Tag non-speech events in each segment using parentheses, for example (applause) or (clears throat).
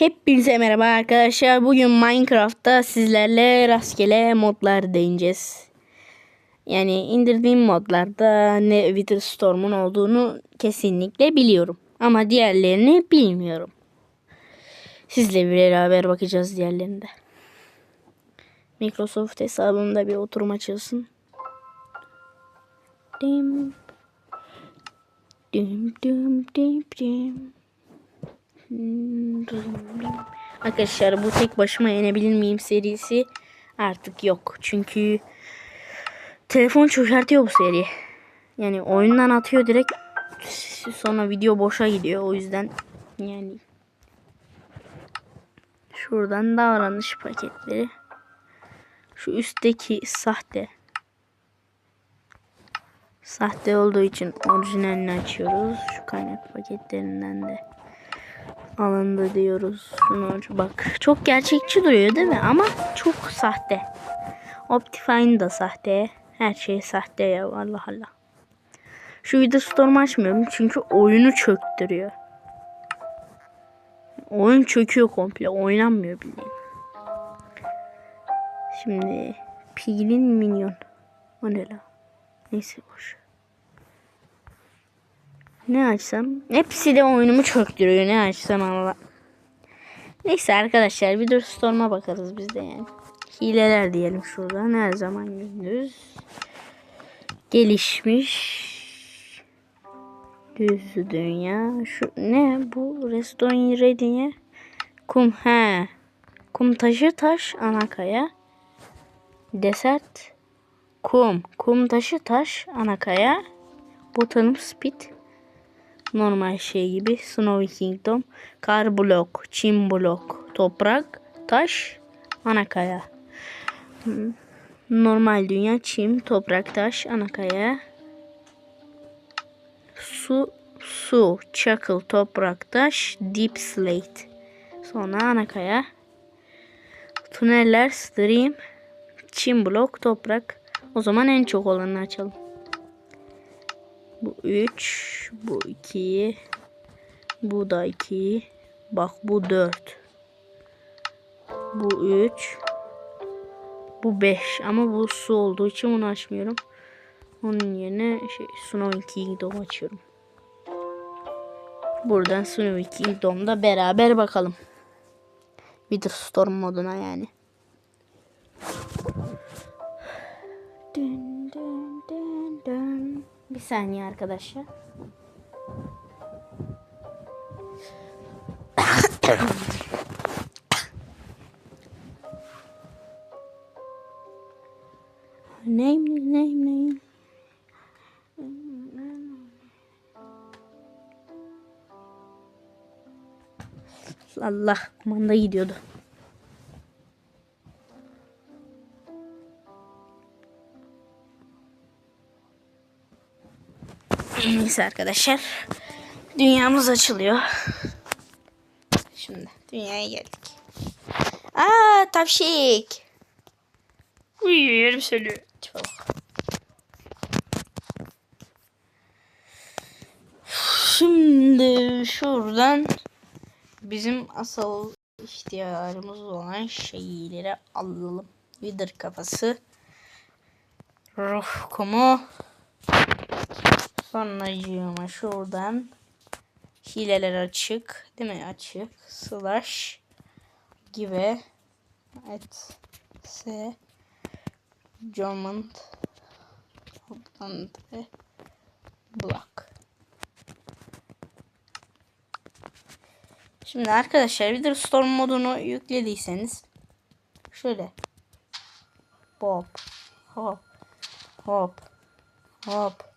Hepinize merhaba arkadaşlar. Bugün Minecraft'ta sizlerle rastgele modlar değineceğiz. Yani indirdiğim modlarda ne Wither Storm'un olduğunu kesinlikle biliyorum. Ama diğerlerini bilmiyorum. Sizle beraber bakacağız diğerlerinde. Microsoft hesabımda bir oturum açılsın. Dim. Dim dim dim dim. Arkadaşlar bu tek başıma yenebilir miyim serisi artık yok. Çünkü telefon çökertiyor bu seri. Yani oyundan atıyor direkt sonra video boşa gidiyor. O yüzden yani şuradan davranış paketleri. Şu üstteki sahte. Sahte olduğu için orijinalini açıyoruz. Şu kaynak paketlerinden de alındı diyoruz. Şunu bak çok gerçekçi duruyor değil mi? Ama çok sahte. Optifine da sahte. Her şey sahte ya Allah Allah. Şu video storm açmıyorum çünkü oyunu çöktürüyor. Oyun çöküyor komple. Oynanmıyor bildiğin. Şimdi Piglin Minyon. O ne la? Neyse boş. Ne açsam? Hepsi de oyunumu çöktürüyor. Ne açsam Allah. Neyse arkadaşlar bir dur Storm'a bakarız biz de yani. Hileler diyelim şuradan. Her zaman gündüz. Gelişmiş. Düz dünya. Şu ne bu? Restore Ready'ye. Kum he. Kum taşı taş anakaya. Desert. Kum. Kum taşı taş anakaya. Botanım speed normal şey gibi Snowy Kingdom, kar blok, çim blok, toprak, taş, anakaya. Normal dünya çim, toprak, taş, anakaya. Su, su, çakıl, toprak, taş, deep slate. Sonra anakaya. Tüneller, stream, çim blok, toprak. O zaman en çok olanı açalım. Bu 3. Bu 2. Bu da 2. Bak bu 4. Bu 3. Bu 5. Ama bu su olduğu için bunu açmıyorum. Onun yerine şey, Snow Kingdom açıyorum. Buradan Snow Kingdom'da beraber bakalım. Wither Storm moduna yani. Dün dün dün dün. Bir saniye arkadaşlar. name name name. Allah kumanda gidiyordu. Neyse arkadaşlar. Dünyamız açılıyor. Şimdi dünyaya geldik. Aa tavşik. Uyuyor yerim söylüyor. Çok. Şimdi şuradan bizim asıl ihtiyacımız olan şeyleri alalım. Wither kafası. Ruh kumu. Sonracığıma şuradan. Hileler açık değil mi? Açık. Slash gibi. Et s German block. Şimdi arkadaşlar Wither Storm modunu yüklediyseniz şöyle. Hop hop hop hop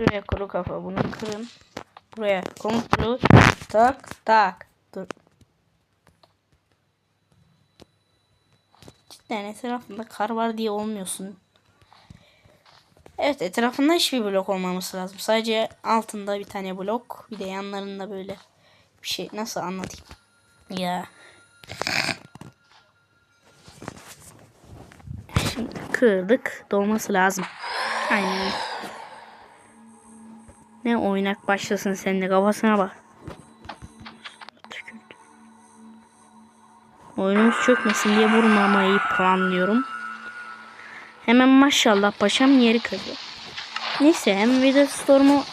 Şuraya kuru kafa bunu kırın. Buraya komutlu tak tak. Dur. Cidden etrafında kar var diye olmuyorsun. Evet etrafında hiçbir blok olmaması lazım. Sadece altında bir tane blok. Bir de yanlarında böyle bir şey. Nasıl anlatayım? Ya. Şimdi kırdık. Dolması lazım. Aynen. Ne oynak başlasın senin de kafasına bak. Oyunumuz çökmesin diye vurmamayı planlıyorum. Hemen maşallah paşam yeri kırdı. Neyse hem Wither Storm'u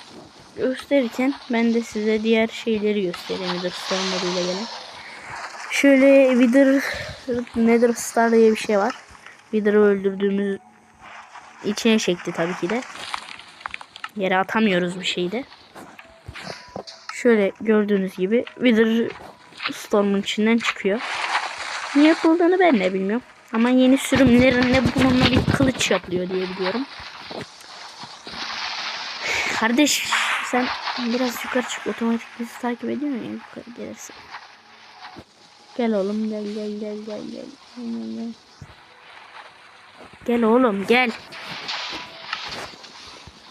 gösterirken ben de size diğer şeyleri göstereyim Wither Storm'larıyla gelen. Şöyle Wither Nether Star diye bir şey var. Wither'ı öldürdüğümüz içine çekti tabii ki de. Yere atamıyoruz bir şeyde. Şöyle gördüğünüz gibi Wither Storm'un içinden çıkıyor. Ne yapıldığını ben de bilmiyorum. Ama yeni sürümlerinde bununla bir kılıç yapılıyor diye biliyorum. Kardeş sen biraz yukarı çık otomatik bizi takip ediyor mu yukarı gelirsin. Gel oğlum gel gel gel. Gel, gel. Gel oğlum gel.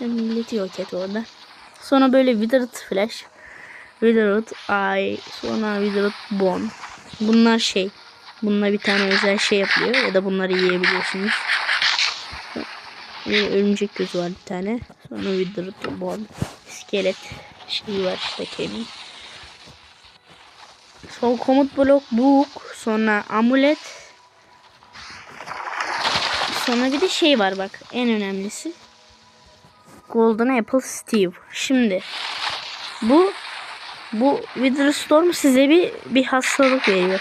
Milleti yok et orada. Sonra böyle Withered Flash. Withered Eye. Sonra Withered Bone. Bunlar şey. Bununla bir tane özel şey yapılıyor. Ya da bunları yiyebiliyorsunuz. Bir örümcek gözü var bir tane. Sonra Withered Bone. İskelet şeyi var işte kemiği. Sol komut blok book. Sonra amulet. Sonra bir de şey var bak. En önemlisi. Golden Apple Steve. Şimdi bu bu Wither Storm size bir bir hastalık veriyor.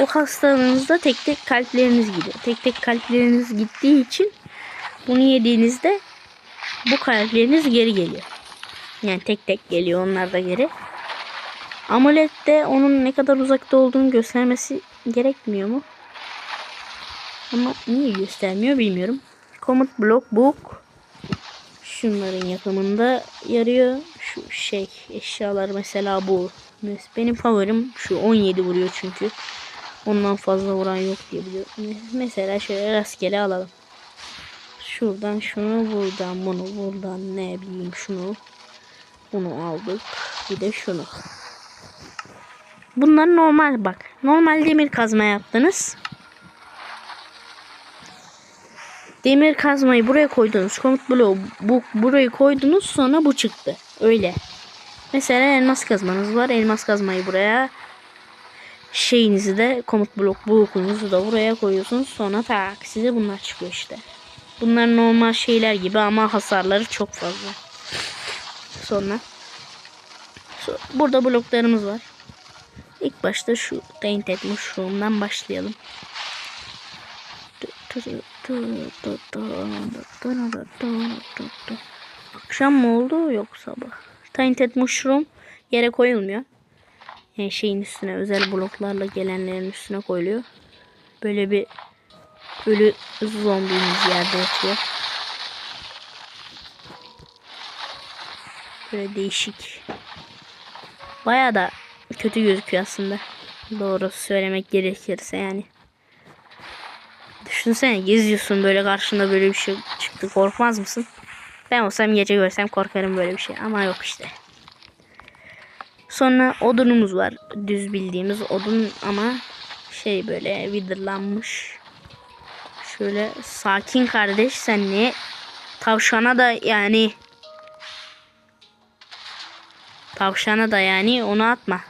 O hastalığınızda tek tek kalpleriniz gidiyor. Tek tek kalpleriniz gittiği için bunu yediğinizde bu kalpleriniz geri geliyor. Yani tek tek geliyor onlar da geri. Amulette onun ne kadar uzakta olduğunu göstermesi gerekmiyor mu? Ama niye göstermiyor bilmiyorum. Command Block Book şunların yapımında yarıyor. Şu şey eşyalar mesela bu. Benim favorim şu 17 vuruyor çünkü. Ondan fazla vuran yok diye biliyorum. Mesela şöyle rastgele alalım. Şuradan şunu buradan bunu buradan ne bileyim şunu. Bunu aldık. Bir de şunu. Bunlar normal bak. Normal demir kazma yaptınız. Demir kazmayı buraya koydunuz. Komut bloğu bu, burayı koydunuz sonra bu çıktı. Öyle. Mesela elmas kazmanız var. Elmas kazmayı buraya şeyinizi de komut blok blokunuzu da buraya koyuyorsunuz. Sonra tak size bunlar çıkıyor işte. Bunlar normal şeyler gibi ama hasarları çok fazla. Sonra burada bloklarımız var. İlk başta şu Tainted Mushroom'dan başlayalım. Akşam mı oldu yok sabah. Tainted Mushroom yere koyulmuyor. Yani şeyin üstüne özel bloklarla gelenlerin üstüne koyuluyor. Böyle bir ölü zombimiz yerde yatıyor. Böyle değişik. Baya da kötü gözüküyor aslında. Doğru söylemek gerekirse yani. Düşünsene geziyorsun böyle karşında böyle bir şey çıktı korkmaz mısın? Ben olsam gece görsem korkarım böyle bir şey ama yok işte. Sonra odunumuz var. Düz bildiğimiz odun ama şey böyle vidırlanmış. Şöyle sakin kardeş sen ne? Tavşana da yani Tavşana da yani onu atma.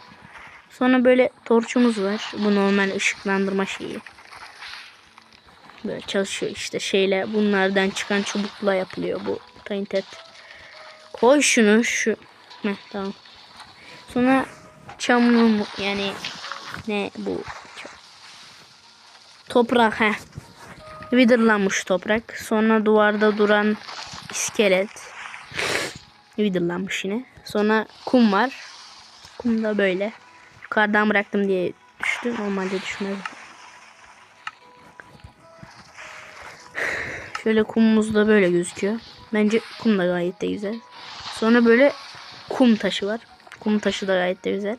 Sonra böyle torçumuz var. Bu normal ışıklandırma şeyi. Böyle çalışıyor işte. Şeyle bunlardan çıkan çubukla yapılıyor bu tainted. Koy şunu şu. Heh, tamam. Sonra çamur yani ne bu? Toprak he vidırlanmış toprak. Sonra duvarda duran iskelet. Vidırlanmış yine. Sonra kum var. Kum da böyle. Yukarıdan bıraktım diye düştü. Normalde düşmez şöyle kumumuz da böyle gözüküyor bence kum da gayet de güzel sonra böyle kum taşı var Kum taşı da gayet de güzel.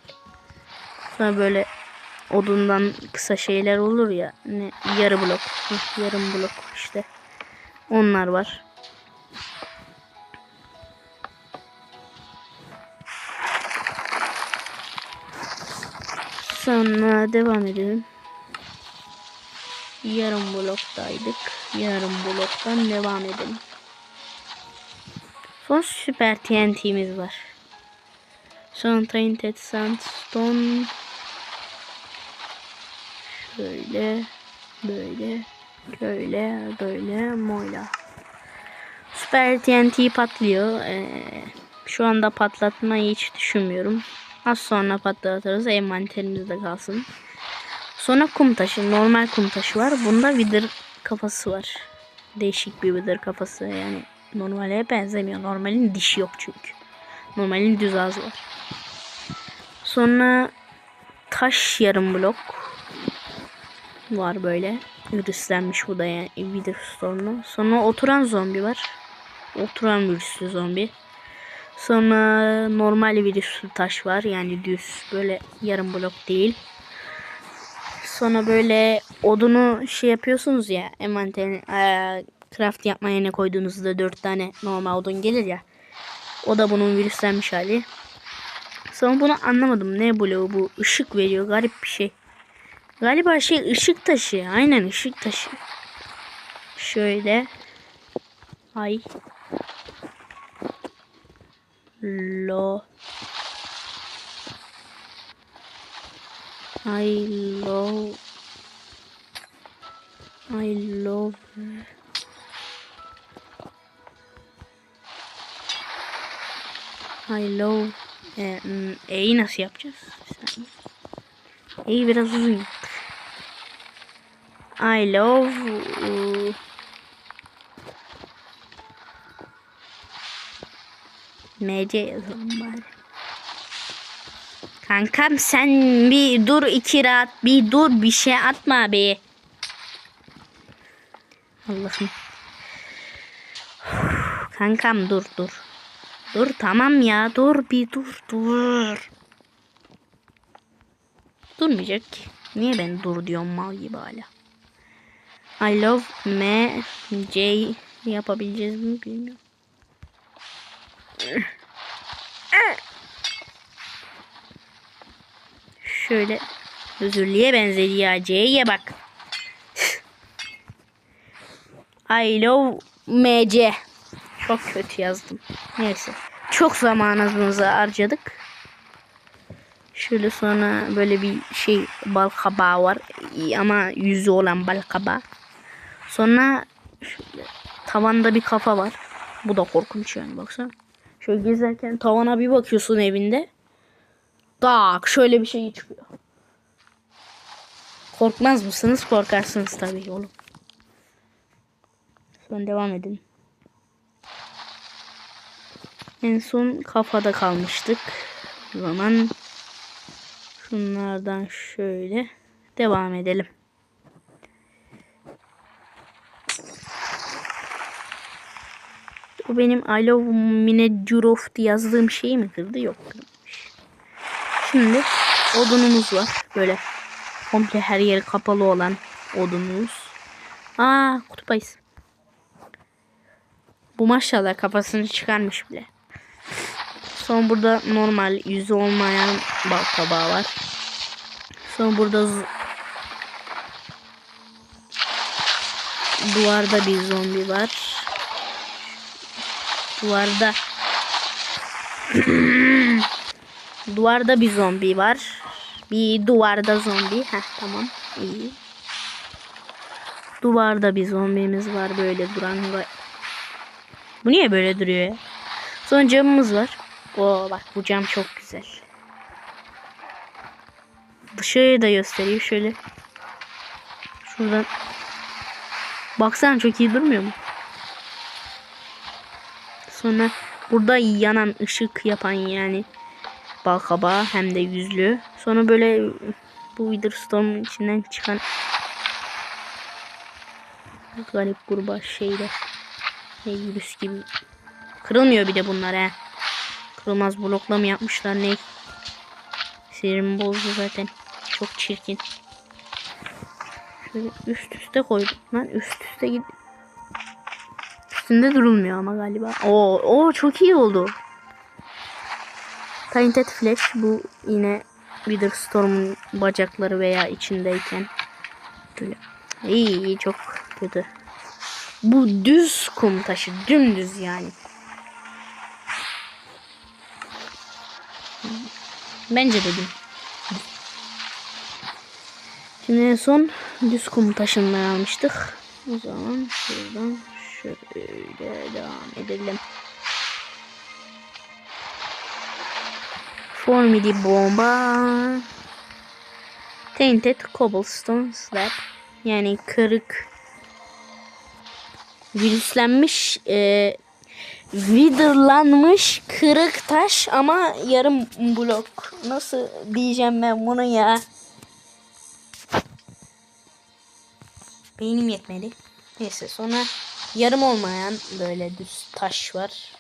Sonra böyle odundan kısa şeyler olur ya. Ne yarı blok. Yarım blok işte. Onlar var. Sonra devam edelim. Yarım bloktaydık. Yarım bloktan devam edelim. Son süper TNT'miz var. Sonra Tainted Sandstone. Böyle. Böyle. Böyle. Böyle. Moyla. Süper TNT patlıyor. Ee, şu anda patlatmayı hiç düşünmüyorum. Az sonra patlatırız. Envanterimizde kalsın. Sonra kum taşı. Normal kum taşı var. Bunda vidir kafası var. Değişik bir vidir kafası. Yani normale benzemiyor. Normalin dişi yok çünkü. Normalin düz ağzı var. Sonra taş yarım blok var böyle. Virüslenmiş bu da yani vidir sorunu. Sonra oturan zombi var. Oturan virüslü zombi. Sonra normal virüslü taş var. Yani düz böyle yarım blok değil. Sonra böyle odunu şey yapıyorsunuz ya envanterin eee, craft yapma yerine koyduğunuzda dört tane normal odun gelir ya. O da bunun virüslenmiş hali. Sonra bunu anlamadım. Ne bloğu bu? Işık veriyor. Garip bir şey. Galiba şey ışık taşı. Aynen ışık taşı. Şöyle. Ay. Lo. I love I love I love e, hmm, E'yi nasıl yapacağız? Bir biraz uzun. I love uh, MC yazalım bari. Kankam sen bir dur iki rahat bir dur bir şey atma be. Allah'ım. Kankam dur dur. Dur tamam ya dur bir dur dur. Durmayacak ki. Niye ben dur diyorum mal gibi hala. I love M J yapabileceğiz mi bilmiyorum. Şöyle özürlüğe benzedi ya C'ye bak. I love MC. Çok kötü yazdım. Neyse. Çok zamanımızı harcadık. Şöyle sonra böyle bir şey bal kabağı var. Ama yüzü olan bal kabağı. Sonra şöyle, tavanda bir kafa var. Bu da korkunç yani baksana. Şöyle gezerken tavana bir bakıyorsun evinde. Tak şöyle bir şey çıkıyor. Korkmaz mısınız? Korkarsınız tabii oğlum. Sonra devam edin. En son kafada kalmıştık. O zaman şunlardan şöyle devam edelim. O benim I love Minecraft yazdığım şeyi mi kırdı? Yok kırmamış. Şimdi odunumuz var. Böyle komple her yeri kapalı olan odunumuz. Aa kutup ayısı. Bu maşallah kafasını çıkarmış bile. Son burada normal yüzü olmayan bal kabağı var. Sonra burada duvarda bir zombi var. Duvarda (clears throat) duvarda bir zombi var. Bir duvarda zombi. Heh tamam. iyi. Duvarda bir zombimiz var böyle duran. Bu niye böyle duruyor ya? Sonra camımız var. Oo bak bu cam çok güzel. Dışarıyı da göstereyim şöyle. Şuradan. Baksana çok iyi durmuyor mu? Sonra burada yanan ışık yapan yani balkabağı hem de yüzlü. Sonra böyle bu Witherstorm'un içinden çıkan garip gruba şeyler. Ne virüs gibi. Kırılmıyor bir de bunlar he. Kırılmaz blokla mı yapmışlar ne? Sinirimi bozdu zaten. Çok çirkin. Şöyle üst üste koydum lan. Üst üste git. Üstünde durulmuyor ama galiba. Oo, oo çok iyi oldu. Tainted Flash bu yine Witherstorm'un bacakları veya içindeyken böyle iyi, iyi çok kötü. Bu düz kum taşı. Dümdüz yani. Bence dedim. Şimdi en son düz kum taşınmaya almıştık. O zaman şuradan şöyle devam edelim. Formidi bomba. Tainted cobblestone slab. Yani kırık virüslenmiş e, witherlanmış kırık taş ama yarım blok. Nasıl diyeceğim ben bunu ya? Beynim yetmedi. Neyse sonra yarım olmayan böyle düz taş var.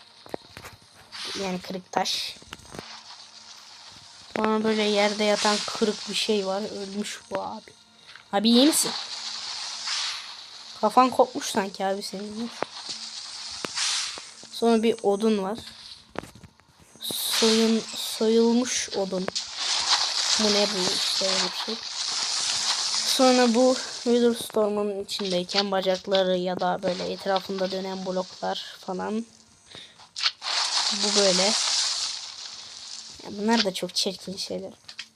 Yani kırık taş. Sonra böyle yerde yatan kırık bir şey var. Ölmüş bu abi. Abi iyi misin? Kafan kopmuş sanki abi senin. Sonra bir odun var. Soyun, soyulmuş odun. Bu ne bu işte öyle bir şey. Sonra bu Witherstorm'un içindeyken bacakları ya da böyle etrafında dönen bloklar falan. Bu böyle. Ya bunlar da çok çirkin şeyler.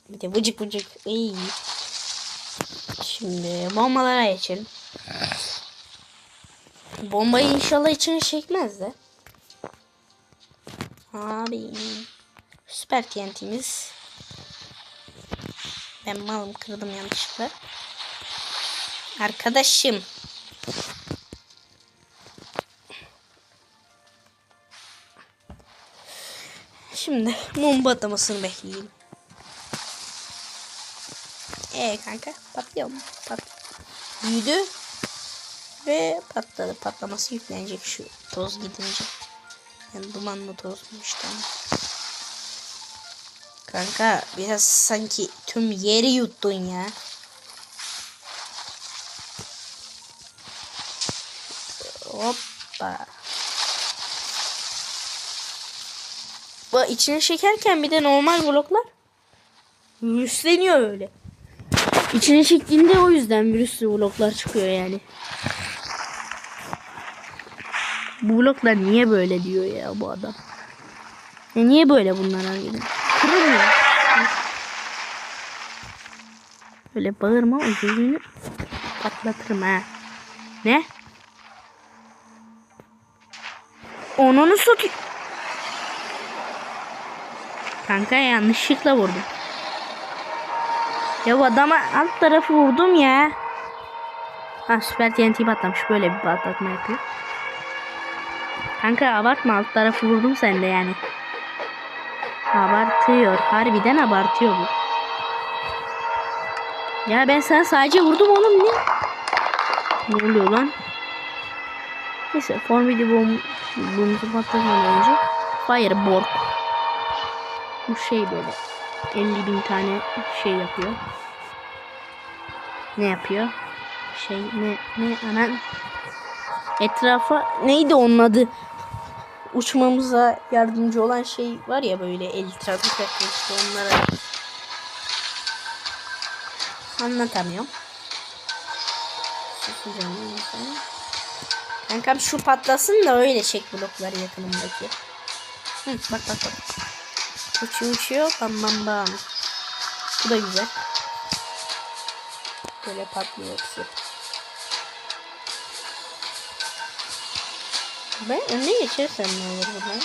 Bir de vıcık vıcık. İyi. Şimdi bombalara geçelim. Bombayı inşallah içine çekmez de. Abi. Süper TNT'miz. Ben malım kırdım yanlışlıkla. Arkadaşım. Şimdi mum patlamasını bekleyelim. Ee kanka patlıyor mu? Pat Büyüdü. Ve patladı. Patlaması yüklenecek şu toz gidince. Yani dumanlı tozmuş tamam. Kanka biraz sanki tüm yeri yuttun ya. İçine çekerken bir de normal bloklar virüsleniyor öyle. İçine çektiğinde o yüzden virüslü bloklar çıkıyor yani. Bu bloklar niye böyle diyor ya bu adam. Ya niye böyle bunlar harbiden? Kırılmıyor. Böyle bağırma o gözünü patlatırım ha. Ne? Onunu sok. Kanka yanlışlıkla vurdum. Ya adama alt tarafı vurdum ya. Ha süper TNT patlamış. Böyle bir patlatma yapıyor. Kanka abartma alt tarafı vurdum sende yani. Abartıyor. Harbiden abartıyor bu. Ya ben sana sadece vurdum oğlum ne? Ne oluyor lan? Neyse form video bom bomuzu patlatmadan önce Fireborg bu şey böyle 50 bin tane şey yapıyor. Ne yapıyor? Şey ne ne anan etrafa neydi onun adı? Uçmamıza yardımcı olan şey var ya böyle el trafik işte onlara anlatamıyorum. Susacağım. Kankam şu patlasın da öyle çek blokları yakınımdaki. Hı, bak bak bak. Uçuyor uçuyor bam bam bam. Bu da güzel. Böyle patlıyor hepsi. Ben önüne geçersem ne olur buradan?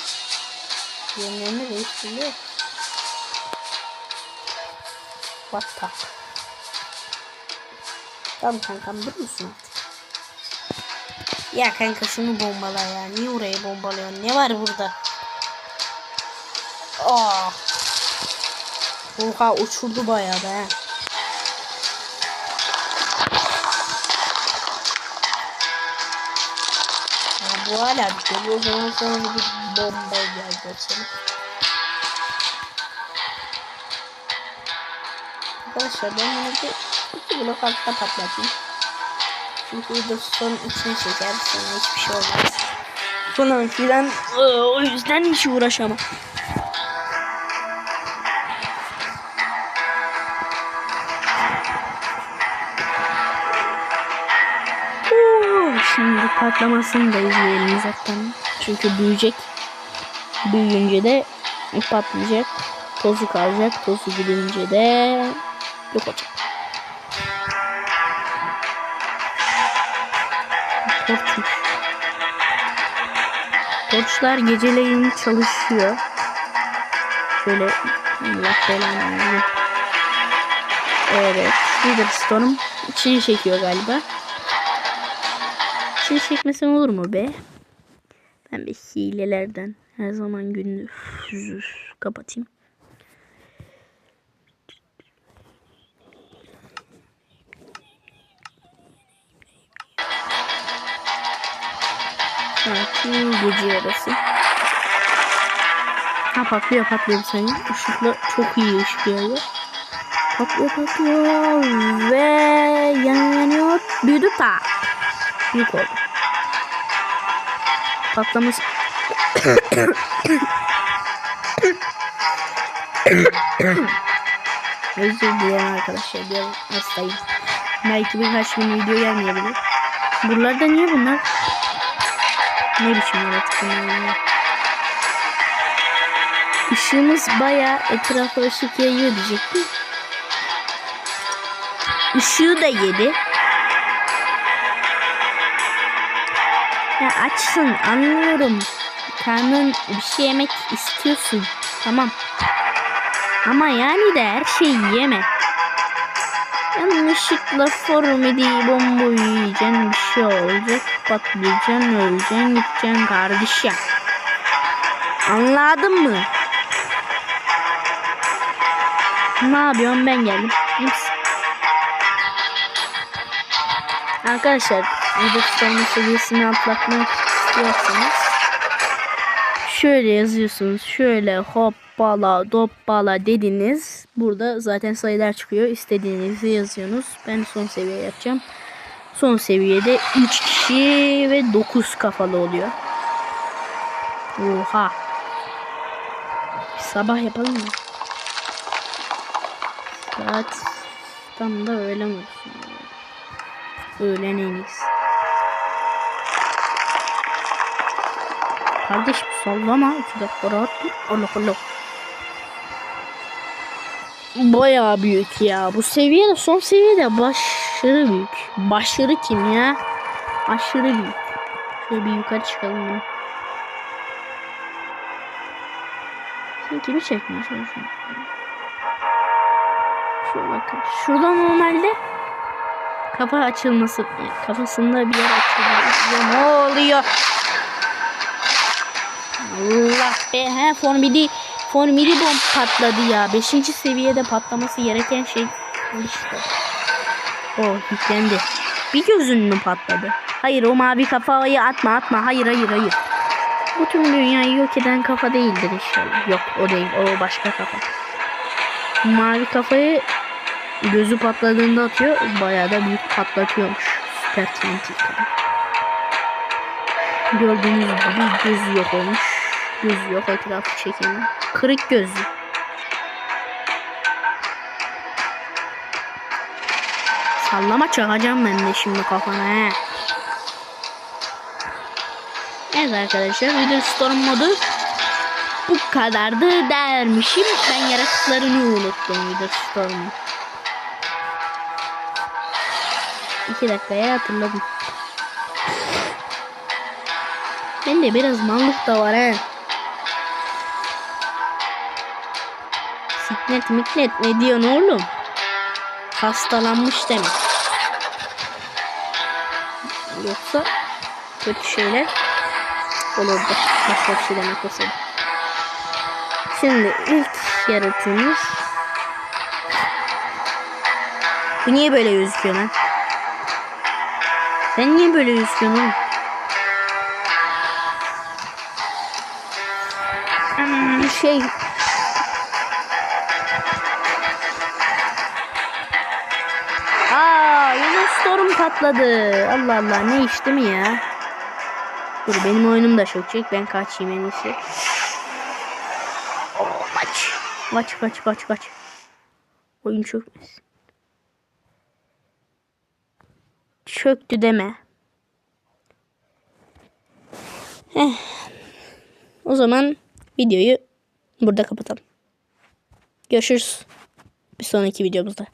Yönlerini değiştiriyor. What the? Tamam kankam musun artık? Ya kanka şunu bombala ya. Niye orayı bombalıyorsun? Ne var burada? Aa. Oha uçurdu bayağı be. Ya bu hala bitmedi. O zaman sonra bir bomba geldi açalım. Arkadaşlar ben bunu bir iki blok altta patlatayım. Çünkü burada son içine çeker. Sonra hiçbir şey olmaz. Falan filan. O yüzden hiç uğraşamam. patlamasını da izleyelim zaten. Çünkü büyüyecek. Büyüyünce de patlayacak. Tozu kalacak. Tozu gidince de yok olacak. Torç. Torçlar geceleyin çalışıyor. Şöyle Allah belanı Evet. Witherstone'um çiğ çekiyor galiba. İçini çekmesen olur mu be? Ben bir hilelerden her zaman gününü kapatayım. Saati gece yarısı. Ha patlıyor patlıyor bir saniye. Işıkla çok iyi ışık yayıyor. Patlıyor patlıyor ve yan yanıyor. Büyüdü tak. Büyük oldu. Patlaması Özür dilerim arkadaşlar. Biraz hastayım. Belki birkaç gün video gelmeyebilir. Buralarda niye bunlar? Ne biçim yaratık bunlar? Işığımız baya etrafa ışık yayıyor diyecektim. Işığı da yedi. Ya açsın anlıyorum. Karnın bir şey yemek istiyorsun. Tamam. Ama yani de her şeyi yeme. Yanlışlıkla formidi bomba yiyeceksin bir şey olacak. Patlayacaksın öleceksin gideceksin kardeşim. Anladın mı? Ne yapıyorsun ben geldim. Arkadaşlar tutanma seviyesini atlatmak istiyorsanız şöyle yazıyorsunuz. Şöyle hoppala doppala dediniz. Burada zaten sayılar çıkıyor. İstediğinizi yazıyorsunuz. Ben son seviye yapacağım. Son seviyede 3 kişi ve 9 kafalı oluyor. Oha. Sabah yapalım mı? Saat tam da öğlen olsun. Öğlen en iyisi. Kardeş sallama. iki dakika rahat dur. Allah Allah. Bayağı büyük ya. Bu seviyede son seviyede başarı büyük. Başarı kim ya? Aşırı büyük. Şöyle bir yukarı çıkalım. ya. Sen kimi çekmeye çalışıyorsun? Şuna bakın. Şurada normalde kafa açılması kafasında bir yer açılıyor. Ne oluyor? Allah be he formidi formidi bomb patladı ya. Beşinci seviyede patlaması gereken şey işte. Oh yüklendi. Bir gözün mü patladı? Hayır o mavi kafayı atma atma. Hayır hayır hayır. Bu tüm dünyayı yok eden kafa değildir inşallah. Yok o değil. O başka kafa. Mavi kafayı gözü patladığında atıyor. Bayağı da büyük patlatıyormuş. Süper TNT kadar. Gördüğünüz gibi gözü yok olmuş. Gözü yok etrafı çekemiyor. Kırık gözlü. Sallama çakacağım ben de şimdi kafana he. Evet arkadaşlar Wither Storm modu bu kadardı dermişim. Ben yaratıklarını unuttum Wither Storm'u. İki dakikaya hatırladım. Ben de biraz mallık da var he. Siklet miklet ne diyorsun oğlum? Hastalanmış demek. Yoksa kötü şeyler olurdu. Başka bir şey demek olsaydı. Şimdi ilk yaratığımız Bu niye böyle gözüküyor lan? Sen niye böyle gözüküyorsun oğlum? Hmm, şey Storm patladı. Allah Allah ne değil mi ya? Dur benim oyunum da çökecek. Ben kaçayım en iyisi. Oo, kaç. Kaç kaç kaç kaç. Oyun çökmesin. Çöktü deme. Heh. O zaman videoyu burada kapatalım. Görüşürüz. Bir sonraki videomuzda.